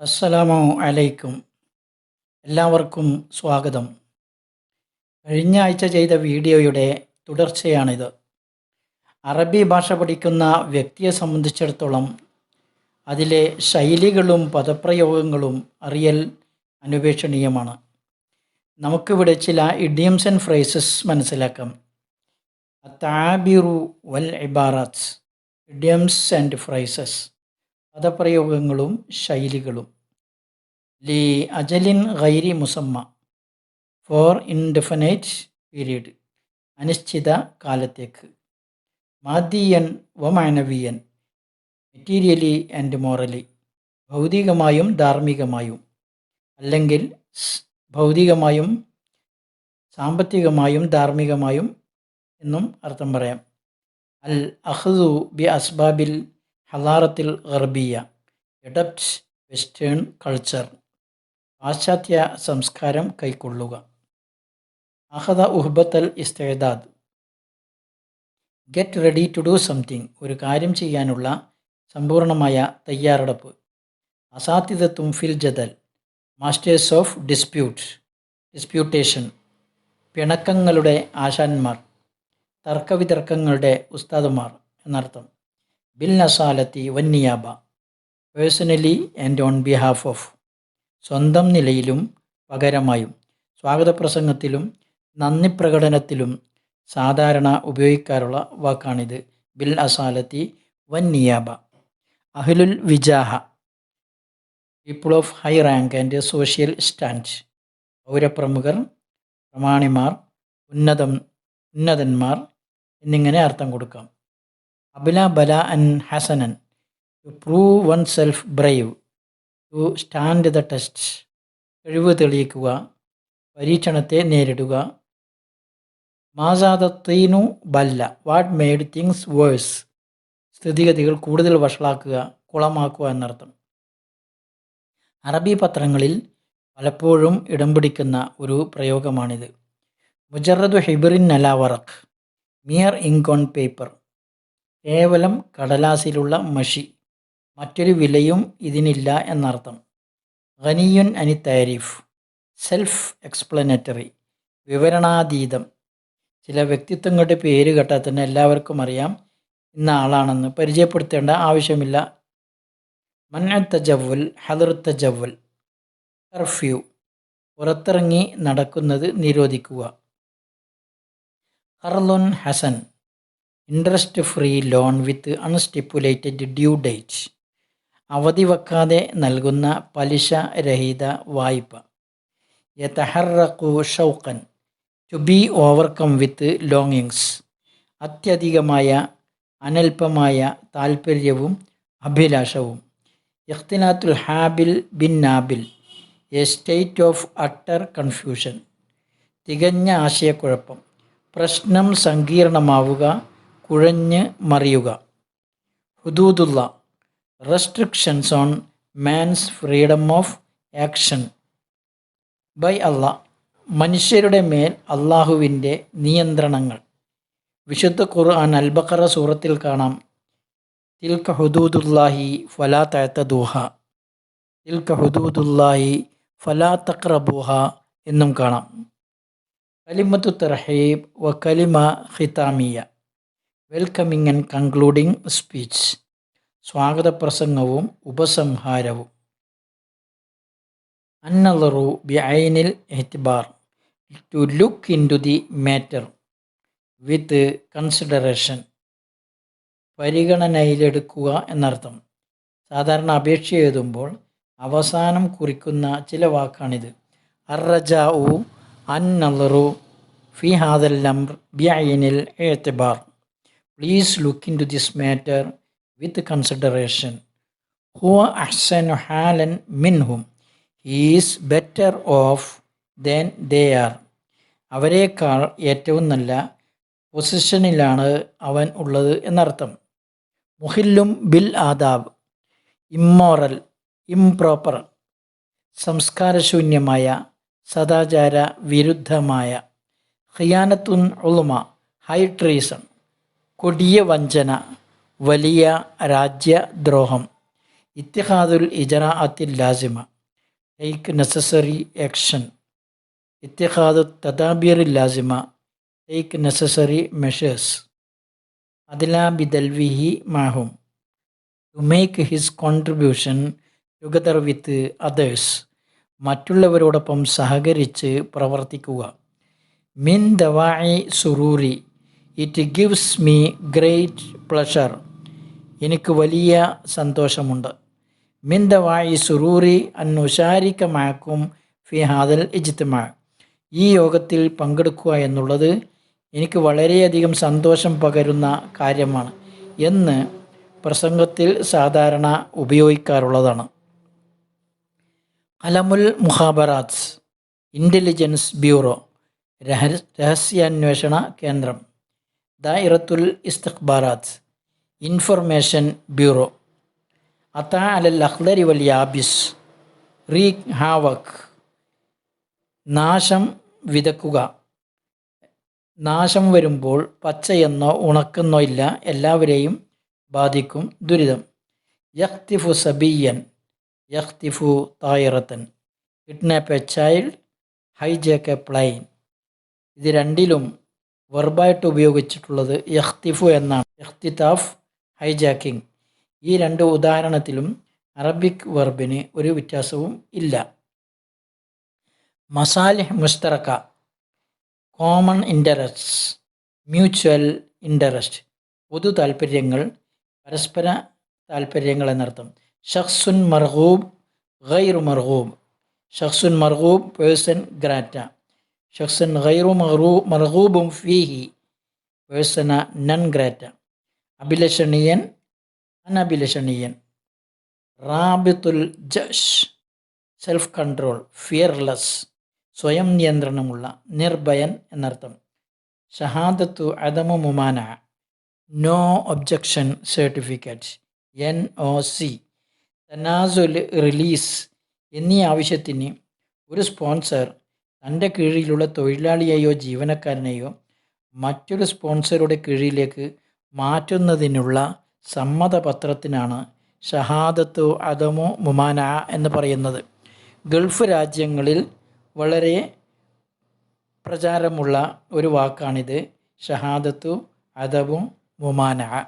അസ്സലാമു അലൈക്കും. എല്ലാവർക്കും സ്വാഗതം. കഴിഞ്ഞ ആഴ്ച ചെയ്ത വീഡിയോയുടെ തുടർച്ചയാണിത്. അറബി ഭാഷ പഠിക്കുന്ന വ്യക്തിയെ സംബന്ധിച്ചിടത്തോളം അതിലെ ശൈലികളും പദപ്രയോഗങ്ങളും അറിയൽ അനുപേക്ഷണീയമാണ് നമുക്കിവിടെ ചില ഇഡിയംസ് ആൻഡ് ഫ്രേസസ് മനസ്സിലാക്കാം. അത്താബിറു വൽ ഇബാറാത്ത് ഇഡിയംസ് ആൻഡ് ഫ്രൈസസ്. പദപ്രയോഗങ്ങളും ശൈലികളും. ലി അജലിൻ ഗൈരി മുസമ്മ. For indefinite period. അനിശ്ചിത കാലത്തേക്ക്. മാദിയൻ വമാനവീയൻ മെറ്റീരിയലി ആൻഡ് മോറലി. ഭൗതികമായും ധാർമ്മികമായും. അല്ലെങ്കിൽ ഭൗതികമായും സാമ്പത്തികമായും ധാർമ്മികമായും എന്നും അർത്ഥം പറയാം. അൽ അഹ്ദു ബി അസ്ബാബിൽ ഹലാറത്തിൽ ഗർബിയ എഡപ്റ്റ് വെസ്റ്റേൺ കൾച്ചർ പാശ്ചാത്യ സംസ്കാരം കൈക്കൊള്ളുക. അഹദ ഉഹ്ബത്തൽ ഇസ്തേദാദ്. Get ready to do something ഒരു കാര്യം ചെയ്യാനുള്ള സമ്പൂർണമായ തയ്യാറെടുപ്പ്. അസാധ്യതത്വം ഫിൽ ജദൽ മാസ്റ്റേഴ്സ് ഓഫ് ഡിസ്പ്യൂട്ട് ഡിസ്പ്യൂട്ടേഷൻ പിണക്കങ്ങളുടെ ആശാന്മാർ തർക്കവിതർക്കങ്ങളുടെ ഉസ്താദുമാർ എന്നർത്ഥം. ബിൽ നസാലത്തി വന്നിയാബ. Personally and on behalf of സ്വന്തം നിലയിലും പകരമായും സ്വാഗത പ്രസംഗത്തിലും നന്ദി പ്രകടനത്തിലും സാധാരണ ഉപയോഗിക്കാറുള്ള വാക്കാണിത്. ബിൽ അസാലത്തി വന്നിയാബ. അഹ്ലുൽ വിജാഹ. People of high rank and social stand പൗരപ്രമുഖർ പ്രമാണിമാർ ഉന്നതം ഉന്നതന്മാർ എന്നിങ്ങനെ അർത്ഥം കൊടുക്കാം. ബല അൻ ഹസനൻ. To prove oneself brave to stand the test കഴിവ് തെളിയിക്കുക പരീക്ഷണത്തെ നേരിടുക. മാസാദത്തീനു ബല്ല വാട്ട് മെയ്ഡ് തിങ്സ് വേഴ്സ് സ്ഥിതിഗതികൾ കൂടുതൽ വഷളാക്കുക കുളമാക്കുക എന്നർത്ഥം. അറബി പത്രങ്ങളിൽ പലപ്പോഴും ഇടം പിടിക്കുന്ന ഒരു പ്രയോഗമാണിത്. മുജറദു ഹിബിറിൻ നലാവറഖ് മിയർ ഇങ്ക് ഓൺ പേപ്പർ കേവലം കടലാസിലുള്ള മഷി. മറ്റൊരു വിലയും ഇതിനില്ല എന്നർത്ഥം. ഖനിയുൻ അനി താരിഫ്. Self explanatory. വിവരണാതീതം. ചില വ്യക്തിത്വങ്ങളുടെ പേര് കേട്ടാൽ തന്നെ എല്ലാവർക്കും അറിയാം ഇന്ന ആളാണെന്ന്. പരിചയപ്പെടുത്തേണ്ട ആവശ്യമില്ല. മന്നത്ത തജവൽ ഹദർ തജവൽ കർഫ്യൂ. പുറത്തിറങ്ങി നടക്കുന്നത് നിരോധിക്കുക. ഹർലുൻ Hasan. Interest free loan with unstipulated due date അവധി വെക്കാതെ നൽകുന്ന പലിശ രഹിത വായ്പ. യതഹറക്കു ഷൗക്കൻ to be overcome with longings അത്യധികമായ അനൽപമായ താൽപ്പര്യവും അഭിലാഷവും. ഇഖ്തിനാത്തുൽ ഹാബിൽ ബിൻ നാബിൽ. A state of utter confusion തികഞ്ഞ ആശയക്കുഴപ്പം. പ്രശ്നം സങ്കീർണമാവുക കുഴഞ്ഞ് മറിയുക. ഹുദൂദുള്ള restrictions on man's freedom of action by അല്ല മനുഷ്യരുടെ മേൽ അള്ളാഹുവിന്റെ നിയന്ത്രണങ്ങൾ. വിശുദ്ധ ഖുർആൻ അൽബക്കറ സൂറത്തിൽ കാണാം. തിൽക്ക ഹുദൂദുല്ലാഹി ഫലാ തഴത്തദൂഹ തിൽക്ക ഹുദൂദുല്ലാഹി ഫലാ തക്രബൂഹ എന്നും കാണാം. കലിമത്തു തർഹീബ് വ കലിമ ഖിതാമിയ വെൽക്കമിങ് ആൻഡ് കൺക്ലൂഡിംഗ് സ്പീച്ച് സ്വാഗത പ്രസംഗവും ഉപസംഹാരവും. അന്നലറു ബി ഐനിൽ എഹ്തിബാർ. To look into the matter with consideration പരിഗണനയിലെടുക്കുക എന്നർത്ഥം. സാധാരണ അപേക്ഷ എഴുതുമ്പോൾ അവസാനം കുറിക്കുന്ന ചില വാക്കാണിത്. അറജാഉ അൻ നലറു ഫി ഹാദൽ അംർ ബി ഐനിൽ എഹ്തിബാർ. Please look into this matter with consideration ഹുവ അഹ്സനു ഹാലൻ മിൻഹും is better off than they are അവരെക്കാൾ ഏറ്റവും നല്ല പൊസിഷനിലാണ് അവൻ ഉള്ളത് എന്നർത്ഥം. മുഹില്ലും ബിൽ ആദാബ്. ഇമ്മോറൽ ഇംപ്രോപ്പർ സംസ്കാരശൂന്യമായ സദാചാര വിരുദ്ധമായ ഹിയാനത്തുൻ ഉളുമ ഹൈ ട്രീസൺ കൊടിയ വഞ്ചന വലിയ രാജ്യദ്രോഹം ഇത്തിഹാദുൽ ഇജറാഅത്തിൽ ലാസിമ ടേക്ക് നെസസറി ആക്ഷൻ ഇത്തിഹാദു തദാബിയറിൽ ലാസിമ ടേക്ക് നെസസറി മെഷേഴ്സ് അദിലാ ബിദൽവിഹി മാഹും to make his contribution together with others മറ്റുള്ളവരോടൊപ്പം സഹകരിച്ച് പ്രവർത്തിക്കുക മിൻ ദവായി സുറൂരി it gives me great pleasure എനിക്ക് വലിയ സന്തോഷമുണ്ട്. മിന്ത വായി സുറൂരി അന്നുഷാരിക്ക മാക്കും ഫി ഹാദൽ ഇജ്തിമാ. ഈ യോഗത്തിൽ പങ്കെടുക്കുക എന്നുള്ളത് എനിക്ക് വളരെയധികം സന്തോഷം പകരുന്ന കാര്യമാണ് എന്ന് പ്രസംഗത്തിൽ സാധാരണ ഉപയോഗിക്കാറുള്ളതാണ്. അലമുൽ മുഹാബറാത്സ് ഇന്റലിജൻസ് ബ്യൂറോ രഹ രഹസ്യാന്വേഷണ കേന്ദ്രം. ദായിറത്തുൽ ഇസ്തഖ്ബാറാത്ത് ഇൻഫർമേഷൻ ബ്യൂറോ അത്താ അലൽ അഖ്ലരി വൽ യാബിസ് റീ ഹാവക് നാശം വിതക്കുക. നാശം വരുമ്പോൾ പച്ചയെന്നോ ഉണക്കെന്നോ ഇല്ല എല്ലാവരെയും ബാധിക്കും ദുരിതം. യഖ്തിഫു സബിയൻ യഖ്തിഫു തായിറത്തൻ. Kidnap a child hijack a plane ഇത് രണ്ടിലും വെർബായിട്ട് ഉപയോഗിച്ചിട്ടുള്ളത് യഹ്തിഫു എന്നാണ്. യഹ്തിതാഫ് ഹൈജാക്കിംഗ്. ഈ രണ്ട് ഉദാഹരണത്തിലും അറബിക് വെർബിന് ഒരു വ്യത്യാസവും ഇല്ല. മസാലിഹ് മുസ്തറക്ക കോമൺ ഇന്ററസ്റ്റ് മ്യൂച്വൽ ഇന്ററസ്റ്റ് പൊതു താൽപ്പര്യങ്ങൾ പരസ്പര താൽപ്പര്യങ്ങൾ എന്നർത്ഥം. ഷഖ്സുൻ മർഹൂബ് ഗൈറു മർഹൂബ് ഷഖ്സുൻ മർഹൂബ് പേഴ്സൺ ഗ്രാറ്റ. ഷഖ്സുൻ ഗൈറു മർഹൂ മർഹൂബും ഫീഹി പേഴ്സണ നൺ ഗ്രാറ്റ അഭിലഷണീയൻ അനഭിലഷണീയൻ റാബിത്തുൽ ജഷ് സെൽഫ് കൺട്രോൾ ഫിയർലെസ് സ്വയം നിയന്ത്രണമുള്ള. നിർഭയൻ എന്നർത്ഥം. ഷഹാദത്തു അദമു മുമാന. No objection certificate. N O C. തനാസുൽ release എന്നീ ആവശ്യത്തിന് ഒരു സ്പോൺസർ തന്റെ കീഴിലുള്ള തൊഴിലാളിയെയോ ജീവനക്കാരനെയോ മറ്റൊരു സ്പോൺസറുടെ കീഴിലേക്ക് മാറ്റുന്നതിനുള്ള സമ്മതപത്രത്തിനാണ് ഷഹാദത്തോ അദമോ മുമാന എന്ന് പറയുന്നത്. ഗൾഫ് രാജ്യങ്ങളിൽ വളരെ പ്രചാരമുള്ള ഒരു വാക്കാണിത്. ഷഹാദത്തു അദബും മുമാന.